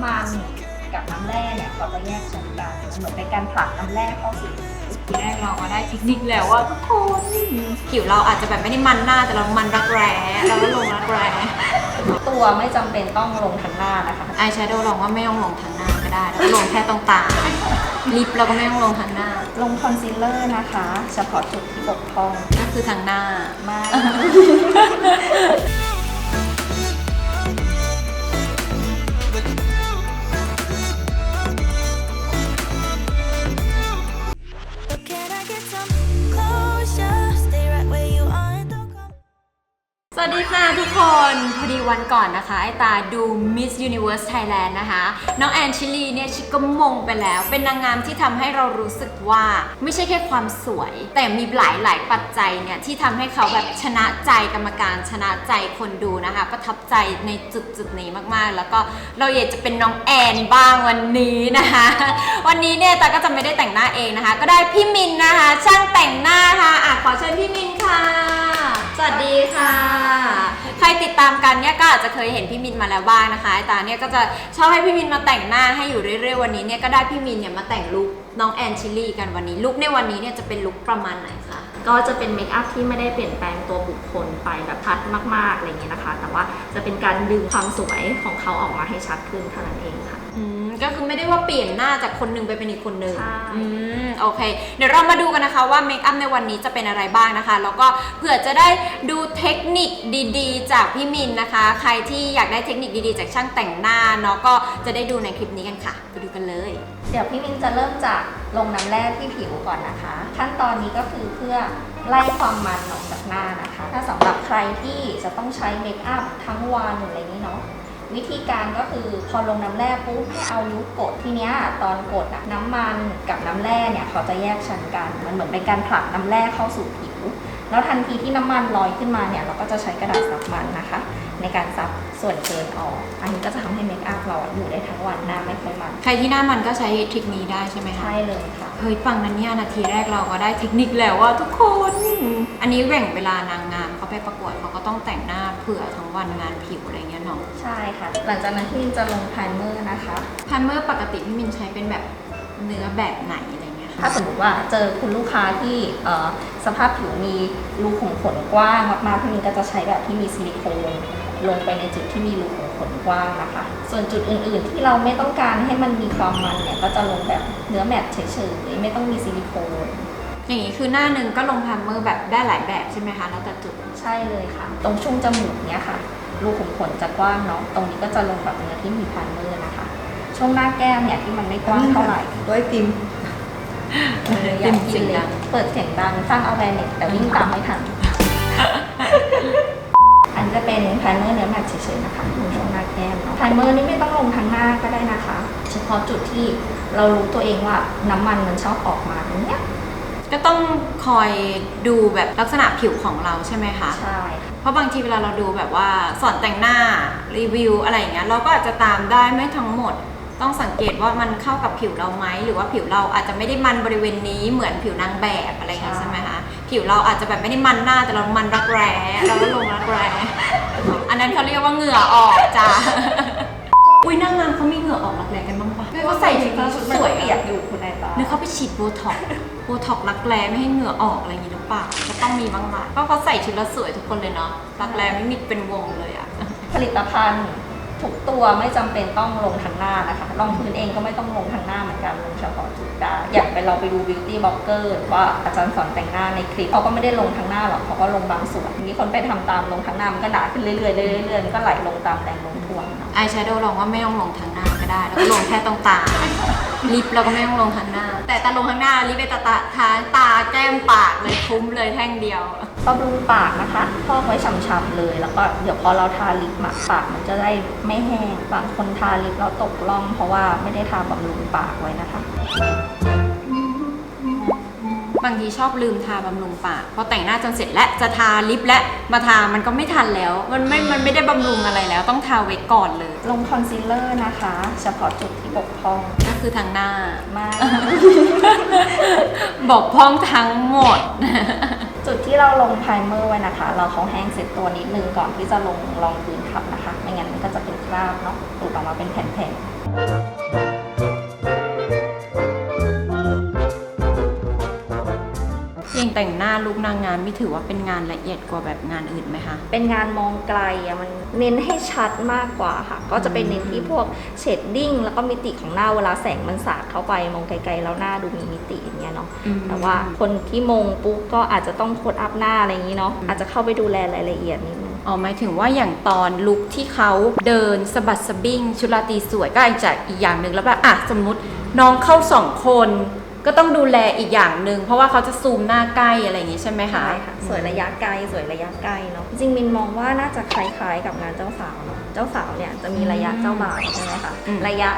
ำมันกับน้ำแร่เนี่ยเขาจะแยกชั้นกันมันเหมือนเป็นการผลักน้ำแร่เข้าสู่ผิวทีแรกเราก็ได้เทคนิคแล้วว่าทุกคนผิวเราอาจจะแบบไม่ได้มันหน้าแต่เรามันรักแร้เราก็ลงรักแร้ตัวไม่จำเป็นต้องลงทั้งหน้านะคะอายแชโดว์ลองว่าไม่ต้องลงทางหน้าก็ได้แล้วก็ลงแค่ตรงตาลิปเราก็ไม่ต้องลงทางหน้า ลงคอนซีลเลอร์นะคะ เฉพาะจุดที่บกพร่องก็คือทางหน้าม วันก่อนนะคะ ไอตาดู Miss Universe Thailand นะคะ น้องแอนชิลีเนี่ยชิก็มงไปแล้ว เป็นนางงามที่ทำให้เรารู้สึกว่าไม่ใช่แค่ความสวย แต่มีหลายหลายปัจจัยเนี่ย ที่ทำให้เขาแบบชนะใจกรรมการชนะใจคนดูนะคะ ประทับใจในจุดจุดนี้มากๆ แล้วก็เราอยากจะเป็นน้องแอนบ้างวันนี้นะคะ วันนี้เนี่ยตาก็จะไม่ได้แต่งหน้าเองนะคะ ก็ได้พี่มินนะคะ ช่างแต่งหน้าค่ะอะขอเชิญพี่มินค่ะ สวัสดีค่ะ ใครติดตามกันเนี่ยก็อาจจะเคยเห็นพี่มินมาแล้วบ้างนะคะไอตาเนี่ยก็จะชอบให้พี่มินมาแต่งหน้าให้อยู่เรื่อยๆวันนี้เนี่ยก็ได้พี่มินเนี่ยมาแต่งลุคน้องแอนชิลี่กันวันนี้ลุคในวันนี้เนี่ยจะเป็นลุคประมาณไหนคะ ก็จะเป็นเมคอัพที่ไม่ได้เปลี่ยนแปลงตัวบุคคลไปแบบชัดมากๆอะไรอย่างเงี้ยนะคะ แต่ว่าจะเป็นการดึงความสวยของเขาออกมาให้ชัดขึ้นเท่านั้นเองค่ะ อืมก็คือไม่ได้ว่าเปลี่ยนหน้าจากคนหนึ่งไปเป็นอีกคนหนึ่งใช่ อืมโอเค เดี๋ยวเรามาดูกันนะคะว่าเมคอัพในวันนี้จะเป็นอะไรบ้างนะคะ แล้วก็เผื่อจะได้ดูเทคนิคดีๆ จากพี่มินนะคะ ใครที่อยากได้เทคนิคดีๆ จากช่างแต่งหน้าเนาะก็จะได้ดูในคลิปนี้กันค่ะ ไปดูกันเลย เดี๋ยวพี่มินจะเริ่มจาก ลงน้ำแร่ที่ผิวก่อนนะคะ ขั้นตอนนี้ก็คือเพื่อไล่ความมันออกจากหน้านะคะ ถ้าสำหรับใครที่จะต้องใช้เมคอัพทั้งวันอะไรอย่างนี้เนาะวิธีการก็คือพอลงน้ำแร่ปุ๊บให้เอานิ้วกดทีเนี้ยตอนกดอะน้ำมันกับน้ำแร่เนี่ยเขาจะแยกชั้นกัน มันเหมือนเป็นการผลักน้ำแร่เข้าสู่ผิว แล้วทันทีที่น้ำมันลอยขึ้นมาเนี่ยเราก็จะใช้กระดาษซับมันนะคะ ในการซับส่วนเกินออก อันนี้ก็จะทำให้เมคอัพเราอะอยู่ได้ทั้งวันหน้าไม่ค่อยมันใครที่หน้ามันก็ใช้ทริคนี้ได้ใช่ไหมคะ ใช่เลยค่ะ เฮ้ยฟังนั้นเนี่ยนาทีแรกเราก็ได้เทคนิคแล้วว่าทุกคน อันนี้แบ่งเวลานางงามเขาไปประกวดเขาก็ต้องแต่งหน้าเผื่อทั้งวันงานผิวอะไรเงี้ยเนาะใช่ค่ะ หลังจากนั้นพี่มินจะลงไพรเมอร์นะคะ พันเมอร์ปกติพี่มินใช้เป็นแบบเนื้อแบบไหนอะไรเงี้ยคะถ้าสมมติว่าเจอคุณลูกค้าที่เอ่อสภาพผิวมีรูขุมขนกว้างมากๆพี่มินก็จะใช้แบบที่มีซิลิโคน ลงไปในจุดที่มีรูขุมขนกว้างนะคะ ส่วนจุดอื่นๆ ที่เราไม่ต้องการให้มันมีความมันเนี่ยก็จะลงแบบเนื้อแมตต์เฉยๆไม่ต้องมีซิลิโคนอย่างนี้คือหน้าหนึ่งก็ลงพันเมอร์แบบได้หลายแบบใช่ไหมคะแล้วแต่จุดใช่เลยค่ะ ตรงช่วงจมูกเนี้ยค่ะ รูขุมขนจะกว้างเนาะตรงนี้ก็จะลงแบบเนื้อที่มีพันเมอร์นะคะ ช่วงหน้าแก้มเนี่ยที่มันไม่กว้างเท่าไหร่ด้วยติมเอออยากกินเลยเปิดเสียงดังสร้างเอาแวร์เน็ตแต่วิ่งตามไม่ทันอัน จะเป็นไพรเมอร์เนื้อแมตต์เฉยๆนะคะตรงช่วงหน้าแก้มเนาะไพรเมอร์นี่ไม่ต้องลงทั้งหน้าก็ได้นะคะ เฉพาะจุดที่เรารู้ตัวเองว่าน้ำมันมันชอบออกมาตรงเนี้ยก็ต้องคอยดูแบบลักษณะผิวของเราใช่ไหมคะใช่ค่ะ เพราะบางทีเวลาเราดูแบบว่าสอนแต่งหน้ารีวิวอะไรอย่างเงี้ยเราก็อาจจะตามได้ไม่ทั้งหมด ต้องสังเกตว่ามันเข้ากับผิวเราไหมหรือว่าผิวเราอาจจะไม่ได้มันบริเวณนี้เหมือนผิวนางแบบอะไรอย่างเงี้ยใช่ไหมคะ ผิวเราอาจจะแบบไม่ได้มันหน้าแต่เรามันรักแร้เราก็ลงรักแร้อันนั้นเขาเรียกว่าเหงื่อออกจ้าอุ้ยนางงามเขามีเหงื่อออกรักแร้กันบ้างปะเขาใส่ชุดนี้ชุดมันสวยเปียกอยู่คุณนายตานึกเขาไปฉีดโบท็อกซ์โบท็อกซ์รักแร้ไม่ให้เหงื่อออกอะไรอย่างงี้หรือเปล่าก็ต้องมีบ้างละเพราะเขาใส่ชุดแล้วสวยทุกคนเลยเนาะรักแร้ไม่มีเป็นวงเลยอะผลิตภัณฑ์ ทุกตัวไม่จำเป็นต้องลงทางหน้านะคะรองพื้นเองก็ไม่ต้องลงทางหน้าเหมือนกันลงเฉพาะจุดได้อย่างไปเราไปดู beauty blogger หรือว่าอาจารย์สอนแต่งหน้าในคลิปเขาก็ไม่ได้ลงทางหน้าหรอกเขาก็ลงบางส่วนทีนี้คนไปทำตามลงทางหน้ามันก็หนาขึ้นเรื่อยๆเรื่อยๆเรื่อยๆก็ไหลลงตามแรงโน้มถ่วงเนอายแชโดว์ลองว่าไม่ต้องลงทางหน้าก็ได้แล้วก็ลงแค่ตรงตาลิปเราก็ไม่ต้องลงทางหน้า แต่ตาลงทางหน้าลิปไปตาตาทาตาแก้มปากเลยคุ้มเลยแท่งเดียว บำรุงปากนะคะพอกไว้ฉ่ำๆเลย แล้วก็เดี๋ยวพอเราทาลิปมาปากมันจะได้ไม่แห้ง บางคนทาลิปแล้วตกล่อง เพราะว่าไม่ได้ทาบำรุงปากไว้นะคะบางทีชอบลืมทาบำรุงปากพอแต่งหน้าจนเสร็จและจะทาลิปและมาทามันก็ไม่ทันแล้ว มันไม่ มันไม่ได้บำรุงอะไรแล้ว ต้องทาไว้ก่อนเลย ลงคอนซีลเลอร์นะคะ เฉพาะจุดที่บกพร่องก็คือทางหน้ามากบอกพร่องทั้งหมดจุด ที่เราลงไพรเมอร์ไว้นะคะ เราเขาแห้งเสร็จตัวนิดนึงก่อนที่จะลงรองพื้นทับนะคะ ไม่งั้นมันก็จะเป็นคราบเนาะตูดออกมาเป็นแผ่นๆอย่างแต่งหน้าลุกนางงามนี่ถือว่าเป็นงานละเอียดกว่าแบบงานอื่นไหมคะ เป็นงานมองไกลอะมันเน้นให้ชัดมากกว่าค่ะ ก็จะเป็นเน้นที่พวกเชดดิ้งแล้วก็มิติของหน้าเวลาแสงมันสาดเข้าไปมองไกลๆแล้วหน้าดูมีมิติอย่าง เงี้ยเนาะอืมแต่ว่าคนที่มงปุ๊บก็อาจจะต้องโคดอัพหน้าอะไรอย่างนี้เนาะอาจจะเข้าไปดูแลรายละเอียดนิดนึงอ๋อหมายถึงว่าอย่างตอนลุคที่เขาเดินสะบัดสะบิ้งชุดราตรีสวยก็อาจจะอีกอย่างหนึ่งแล้วแบบอะสมมติน้องเข้าสองคน ก็ต้องดูแลอีกอย่างหนึ่งเพราะว่าเขาจะซูมหน้าใกล้อะไรอย่างงี้ใช่ไหมคะใช่ค่ะสวยระยะไกลสวยระยะใกล้เนาะจริงๆมินมองว่าน่าจะคล้ายๆกับงานเจ้าสาวเนาะเจ้าสาวเนี่ยจะมีระยะเจ้าบ่าวใช่ไหมคะอืมระยะ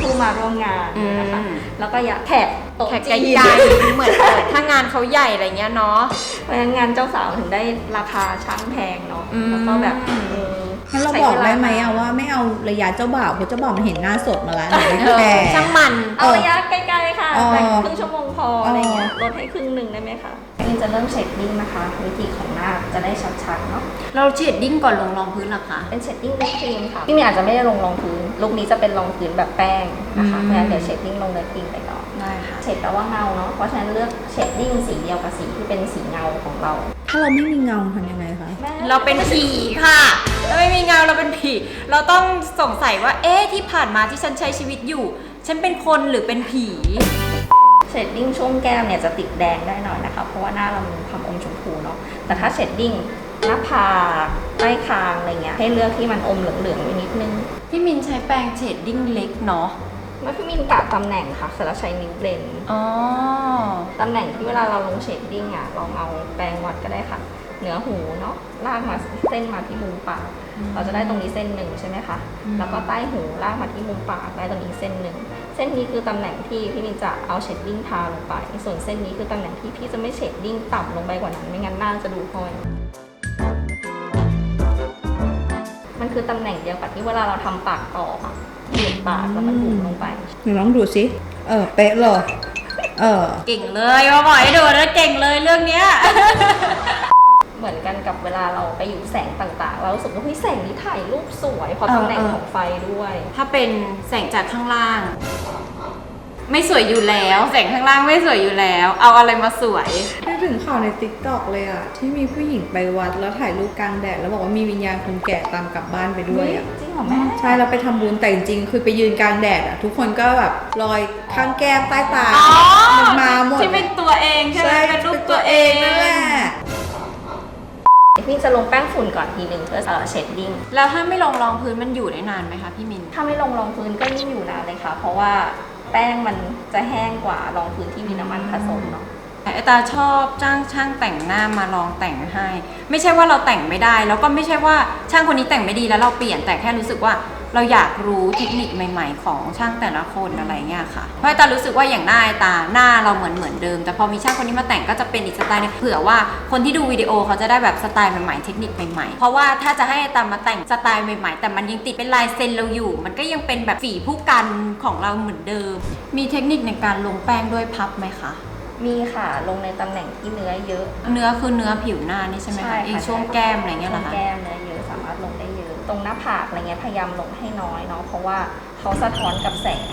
ผู้มาร่วมงานอืมนะคะแล้วก็ระยะแขกโต๊ะแขกจีนใหญ่ๆเหมือนเออถ้างานเขาใหญ่อะไรเงี้ยเนาะเพราะฉะนั้นงานเจ้าสาวถึงได้ราคาช่างแพงเนาะอืมแล้วก็แบบเออ งั้นเราใช้บอกวลได้ไหมอะว่าไม่เอาระยะเจ้าบ่าวเพราะเจ้าบ่าวมันเห็นหน้าสดมาแล้วหนูไม่เออแคร์ ช่างมัน เอาระยะใกล้ๆค่ะอ๋อแต่ครึ่งชั่วโมงพออะไรเงี้ยอ๋อลดให้ครึ่งหนึ่งได้ไหมคะมิ นจะเริ่มเชดดิ้งนะคะ วิธีของหน้าจะได้ชัดๆเนาะเราเชดดิ้งก่อนลงรองพื้นเหรอคะ เป็นเชดดิ้งด้วยครีมค่ะพี่มีอาจจะไม่ได้ลงรองพื้นลุคนี้จะเป็นรองพื้นแบบแป้งนะคะอืมเพราะฉะนั้นเดี๋ยวเชดดิ้งลงด้วยครีมไปก่อนได้ค่ะเชดแปลว่าเงาเนาะเพราะฉะนั้นเลือกเชดดิ้งสีเดียวกับสีที่เป็นสีเงาของเรา ถ้าเราไม่มีเงาทำยังไงคะแม่เราเป็นผีค่ะเราไม่มีเงาเราเป็นผี เราต้องสงสัยว่าเอ๊ะที่ผ่านมาที่ฉันใช้ชีวิตอยู่ ฉันเป็นคนหรือเป็นผี เชดดิ้งช่วงแก้มเนี่ยจะติดแดงได้หน่อยนะคะ เพราะว่าหน้าเรามีความอมชมพูเนาะ แต่ถ้าเชดดิ้งหน้าผากใต้คางอะไรเงี้ยให้เลือกที่มันอมเหลืองๆไว้นิดนึง พี่มินใช้แปรงเชดดิ้งเล็กเนาะแล้วพี่มินกะตำแหน่งค่ะเสร็จแล้วใช้นิ้วเบลนอ๋อตำแหน่งที่เวลาเราลงเชดดิ้งอะลองเอาแปรงวัดก็ได้ค่ะ เหนือหูเนาะลากมาเส้นมาที่มุมปาก เราจะได้ตรงนี้เส้นหนึ่งใช่ไหมคะอืมแล้วก็ใต้หูลากมาที่มุมปากได้ตรงนี้เส้นหนึ่ง เส้นนี้คือตำแหน่งที่พี่มินจะเอาเชดดิ้งทาลงไป ส่วนเส้นนี้คือตำแหน่งที่พี่จะไม่เชดดิ้งต่ำลงไปกว่านั้น ไม่งั้นหน้าจะดูห้อยมันคือตำแหน่งเดียวกับที่เวลาเราทำปากต่อค่ะบีบปากแล้วมันบุ๋มลงไป หนูลองดูสิ เออ เป๊ะเลย เออ เก่งเลยมาบอกให้ดูแล้วเก่งเลยเรื่องเนี้ย เหมือนกันกับเวลาเราไปอยู่แสงต่างๆ เรารู้สึกว่าเฮ้ยแสงนี้ถ่ายรูปสวยเพราะเออตำแหน่งเออของไฟด้วย ถ้าเป็นแสงจากข้างล่าง ไม่สวยอยู่แล้ว แสงข้างล่างไม่สวยอยู่แล้ว เอาอะไรมาสวย นึกถึงข่าวในติ๊กต็อกเลยอะที่มีผู้หญิงไปวัดแล้วถ่ายรูปกลางแดดแล้วบอกว่ามีวิญญาณคนแก่ตามกลับบ้านไปด้วยอะจริงเหรอแม่ใช่เราไปทำบุญแต่จริงๆคือไปยืนกลางแดดอะทุกคนก็แบบรอยข้างแก้มใต้ตาอ๋อมันมาหมดที่เป็นตัวเองใช่ไหมใช่เป็นรูปเป็นตัตัววเอเองงนั่นแหละ พี่จะลงแป้งฝุ่นก่อนทีหนึ่งเพื่อเชดดิ้ง แล้วถ้าไม่ลงรองพื้นมันอยู่ได้นานไหมคะพี่มิน ถ้าไม่ลงรองพื้นก็ยิ่งอยู่นานเลยค่ะ เพราะว่าแป้งมันจะแห้งกว่ารองพื้นที่มีน้ำมันผสมเนาะไอตาชอบจ้างช่างแต่งหน้ามาลองแต่งให้ ไม่ใช่ว่าเราแต่งไม่ได้ แล้วก็ไม่ใช่ว่าช่างคนนี้แต่งไม่ดีแล้วเราเปลี่ยนแต่แค่รู้สึกว่า เราอยากรู้เทคนิคใหม่ ๆ ของช่างแต่ละคนอะไรเงี้ยค่ะเพราะไอ้ตารู้สึกว่าอย่างหน้าไอตาหน้าเราเหมือนเหมือนเดิม แต่พอมีช่างคนนี้มาแต่งก็จะเป็นอีกสไตล์หนึงเผื่อว่าคนที่ดูวิดีโอเขาจะได้แบบสไตล์ใหม่ๆเทคนิคใหม่ๆ เพราะว่าถ้าจะให้ไอตามาแต่งสไตล์ใหม่ๆ แต่มันยังติดเป็นลายเซ็นเราอยู่ มันก็ยังเป็นแบบฝีผู้กันของเราเหมือนเดิม มีเทคนิคในการลงแป้งด้วยพับไหมคะมีค่ะลงในตำแหน่งที่เนื้อเยอะ เนื้อคือเนื้อผิวหน้านี่ใช่ไหมใช่คะค่ะอีกช่วงแก้มอะไรเงี้ยเหรอช่วคะงแก้มเนื้อเยอะ ตรงหน้าผากอะไรเงี้ยพยายามลงให้น้อยเนาะเพราะว่าเขาสะท้อนกับแสง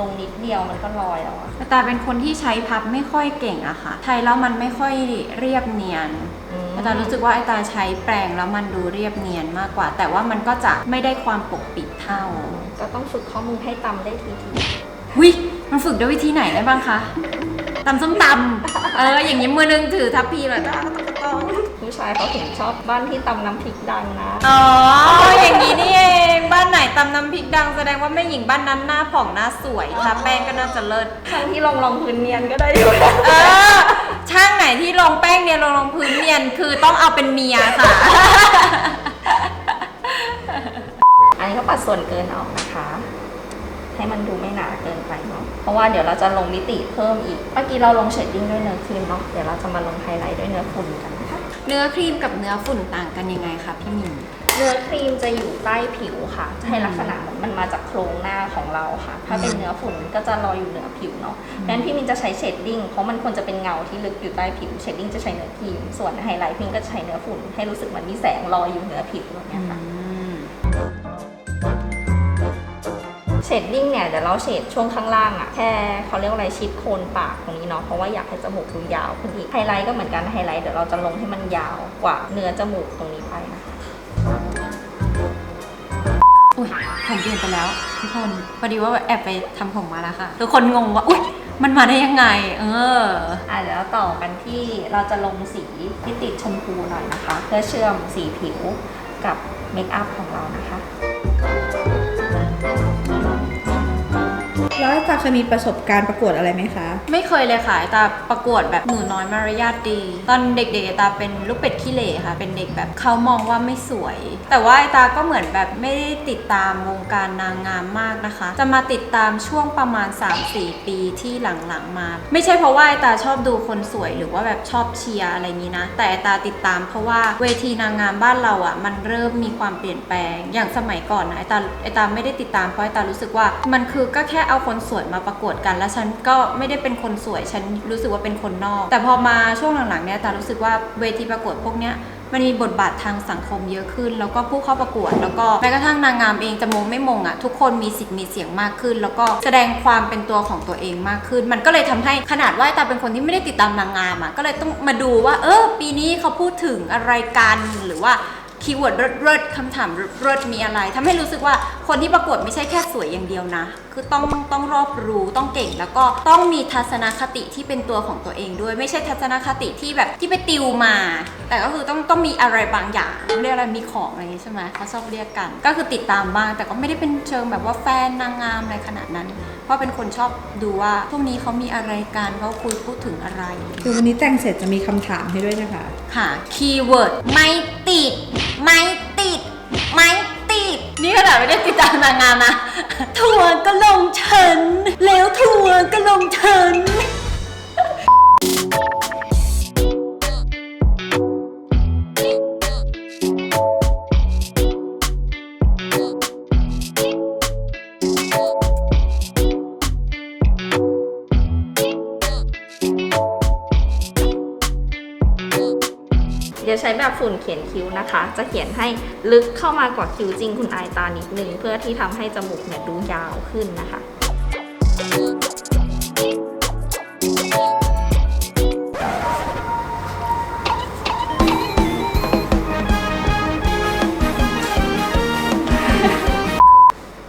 ลงนิดเดียวมันก็ลอยแล้วอะแต่เป็นคนที่ใช้พับไม่ค่อยเก่งอะค่ะไทยแล้วมันไม่ค่อยเรียบเนียนอืมอาจารย์รู้สึกว่าไอตาใช้แปรงแล้วมันดูเรียบเนียนมากกว่า แต่ว่ามันก็จะไม่ได้ความปกปิดเท่า ก็ต้องฝึกข้อมือให้ตำได้ทีทีวิมันฝึกด้วยวิธีไหนได้บ้างคะตำส้มตำเอออย่างนี้มือนึงถือทัพพีเลยจ้า ผู้ชายเขาถึงชอบบ้านที่ตำน้ำพริกดังนะ อ๋อ อย่างนี้นี่เอง บ้านไหนตำน้ำพริกดังแสดงว่าแม่หญิงบ้านนั้นหน้าผ่องหน้าสวยทาแป้งก็น่าจะเลิศทั้งที่ลงรองพื้นเนียนก็ได้อยู่นะเออ ช่างไหนที่ลงแป้งเนียนลงรองพื้นเนียนคือต้องเอาเป็นเมียค่ะ อันนี้ก็ปัดส่วนเกินออกนะคะ ให้มันดูไม่หนาเกินไปเนาะ เพราะว่าเดี๋ยวเราจะลงมิติเพิ่มอีก เมื่อกี้เราลงเชดดิ้งด้วยเนื้อครีมเนาะ เดี๋ยวเราจะมาลงไฮไลท์ด้วยเนื้อฝุ่นกันนะคะ เนื้อครีมกับเนื้อฝุ่นต่างกันยังไงคะพี่มิน เนื้อครีมจะอยู่ใต้ผิวค่ะให้ลักษณะเหมือนมันมาจากโครงหน้าของเราค่ะ ถ้าเป็นเนื้อฝุ่นมันก็จะลอยอยู่เหนือผิวเนาะเพราะฉะนั้นพี่มินจะใช้เชดดิ้ง เพราะมันควรจะเป็นเงาที่ลึกอยู่ใต้ผิว เชดดิ้งจะใช้เนื้อครีม ส่วนไฮไลท์พิงก็จะใช้เนื้อฝุ่น ให้รู้สึกเหมือนมีแสงลอยอยู่เหนือผิวแบบเนี้ยค่ะ เชดดิ้งเนี่ยเดี๋ยวเราเฉดช่วงข้างล่างอะแค่เขาเรียกว่าอะไรชิดโคนปากตรงนี้เนาะเพราะว่าอยากให้จมูกดูยาวขึ้นอีกไฮไลท์ก็เหมือนกันไฮไลท์เดี๋ยวเราจะลงให้มันยาวกว่าเนื้อจมูกตรงนี้ไปนะคะอุ้ยผมเปลี่ยนไปแล้วทุกคนพอดีว่าแอบไปทำผมมาแล้วค่ะทุกคนงงว่าอุ้ยมันมาได้ยังไง เอออะเดี๋ยวเราต่อกันที่เราจะลงสีที่ติดชมพูหน่อยนะคะ เพื่อเชื่อมสีผิวกับเมคอัพของเรานะคะ แล้วอาเคยมีประสบการณ์ประกวดอะไรไหมคะ ไม่เคยเลยค่ะตาประกวดแบบหนูน้อยมารยาทดี ตอนเด็กๆตาเป็นลูกเป็ดขี้เหร่ค่ะ เป็นเด็กแบบเขามองว่าไม่สวย แต่ว่าไอตาก็เหมือนแบบไม่ได้ติดตามวงการนางงามมากนะคะ จะมาติดตามช่วงประมาณ 3-4 ปีที่หลังๆมา ไม่ใช่เพราะว่าไอตาชอบดูคนสวยหรือว่าแบบชอบเชียร์อะไรนี้นะ แต่ไอตาติดตามเพราะว่าเวทีนางงามบ้านเราอะมันเริ่มมีความเปลี่ยนแปลงอย่างสมัยก่อนนะไอตาไอตาไม่ได้ติดตามเพราะไอตารู้สึกว่ามันคือก็แค่เอาคนนสวยมาประกวดกัน แล้วฉันก็ไม่ได้เป็นคนสวย ฉันรู้สึกว่าเป็นคนนอก แต่พอมาช่วงหลังๆเนี่ยตารู้สึกว่าเวทีประกวดพวกเนี้ยมันมีบทบาททางสังคมเยอะขึ้น แล้วก็ผู้เข้าประกวด แล้วก็แม้กระทั่งนางงามเองจะมงไม่มงอะทุกคนมีสิทธิ์มีเสียงมากขึ้น แล้วก็แสดงความเป็นตัวของตัวเองมากขึ้น มันก็เลยทำให้ขนาดว่าตาเป็นคนที่ไม่ได้ติดตามนางงามอะก็เลยต้องมาดูว่า เออปีนี้เขาพูดถึงอะไรกันหรือว่า คีย์เวิร์ดเริดๆคำถามเริดๆมีอะไรทำให้รู้สึกว่าคนที่ประกวดไม่ใช่แค่สวยอย่างเดียวนะ คือต้องต้องรอบรู้ต้องเก่ง แล้วก็ต้องมีทัศนคติที่เป็นตัวของตัวเองด้วย ไม่ใช่ทัศนคติที่แบบที่ไปติวมา แต่ก็คือต้องต้องมีอะไรบางอย่างเรียกอะไรมีของอะไรอย่างงี้ใช่ไหมเขาชอบเรียกกัน ก็คือติดตามบ้าง แต่ก็ไม่ได้เป็นเชิงแบบว่าแฟนนางงามอะไรขนาดนั้น เพราะเป็นคนชอบดูว่าพวกนี้เขามีอะไรกันเขาคุยพูดถึงอะไร คือวันนี้แต่งเสร็จจะมีคำถามให้ด้วยนะคะ ค่ะ คีย์เวิร์ดไม่ติด ไม่ติด ไม่ติด นี่ขนาดไม่ได้ติดตามนางงามนะทัวร์ก็ลงฉัน แล้วทัวร์ก็ลงฉัน ฝุ่นเขียนคิ้วนะคะ จะเขียนให้ลึกเข้ามากว่าคิ้วจริงคุณอายตานิดนึง เพื่อที่ทำให้จมูกเนี่ยดูยาวขึ้นนะคะ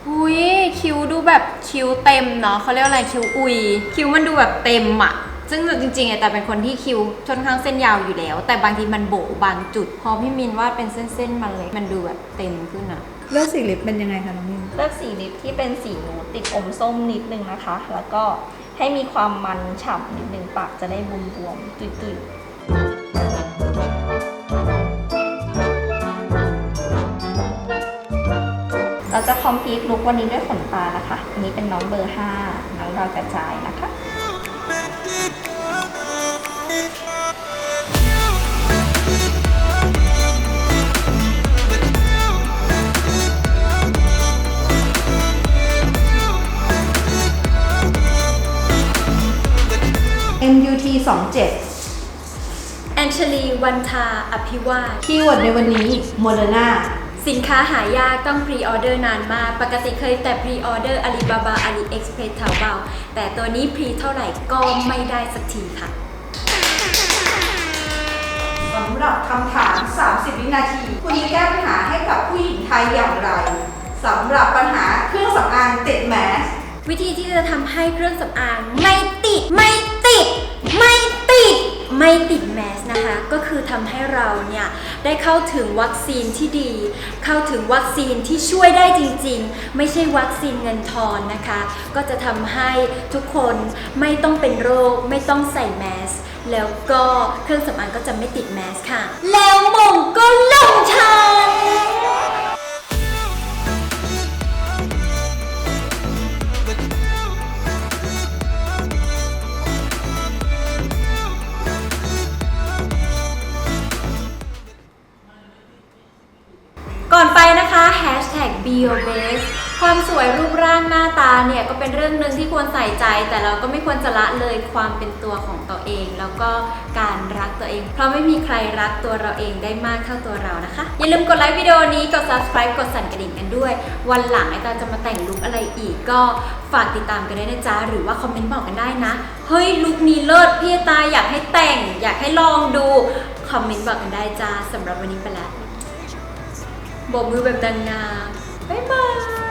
อุ้ยคิ้วดูแบบคิ้วเต็มเนาะเขาเรียกอะไรคิ้วอุย คิ้วมันดูแบบเต็มอะ ซึ่งจริงๆอะแต่เป็นคนที่คิ้วค่อนข้างเส้นยาวอยู่แล้ว แต่บางทีมันโบะบางจุด พอพี่มินวาดเป็นเส้นๆมันเลยมันดูแบบเต็มขึ้นอะเลือกสีลิปเป็นยังไงคะน้องมินเลือกสีลิปที่เป็นสีนูดติดอมส้มนิดนึงนะคะ แล้วก็ให้มีความมันฉ่ำนิดนึงปากจะได้บวมๆตุยๆเราจะคอมพลีทลุกวันนี้ด้วยขนตานะคะ อันนี้เป็นน้องเบอร์ 5 น้องดาวกระจายนะคะ แอนเชลีวันทาอภิวาสคีย์เวิร์ดในวันนี้โมเดอร์นาสินค้าหายากต้องพรีออเดอร์นานมาก ปกติเคยแต่พรีออเดอร์อาลีบาบาอาลีเอ็กซ์เพรสทาวเบาแต่ตัวนี้พรีเท่าไหร่ก็ไม่ได้สักทีค่ะ สำหรับคำถาม 30 วินาที คุณจะแก้ปัญหาให้กับผู้หญิงไทยอย่างไรสำหรับปัญหาเครื่องสำอางติดแมส วิธีที่จะทำให้เครื่องสำอางไม่ติด ไม่ติดไม่ติด ไม่ติดแมสนะคะ ก็คือทำให้เราเนี่ยได้เข้าถึงวัคซีนที่ดี เข้าถึงวัคซีนที่ช่วยได้จริง ๆ ไม่ใช่วัคซีนเงินทอนนะคะ ก็จะทำให้ทุกคนไม่ต้องเป็นโรค ไม่ต้องใส่แมส แล้วก็เครื่องสำอางก็จะไม่ติดแมสค่ะแล้ว ความสวยรูปร่างหน้าตาเนี่ยก็เป็นเรื่องหนึ่งที่ควรใส่ใจ แต่เราก็ไม่ควรจะละเลยความเป็นตัวของตัวเอง แล้วก็การรักตัวเอง เพราะไม่มีใครรักตัวเราเองได้มากเท่าตัวเรานะคะ อย่าลืมกดไลค์วิดีโอนี้กด subscribe กดสั่นกระดิ่งกันด้วย วันหลังไอตาจะมาแต่งลุคอะไรอีกก็ฝากติดตามกันได้นะจ๊ะหรือว่าคอมเมนต์บอกกันได้นะเฮ้ยลุคนี้เลิศพี่ตาอยากให้แต่ง อยากให้ลองดูคอมเมนต์บอกกันได้จ้าสำหรับวันนี้ไปแล้วโบกมือแบบนางงามบ๊ายบาย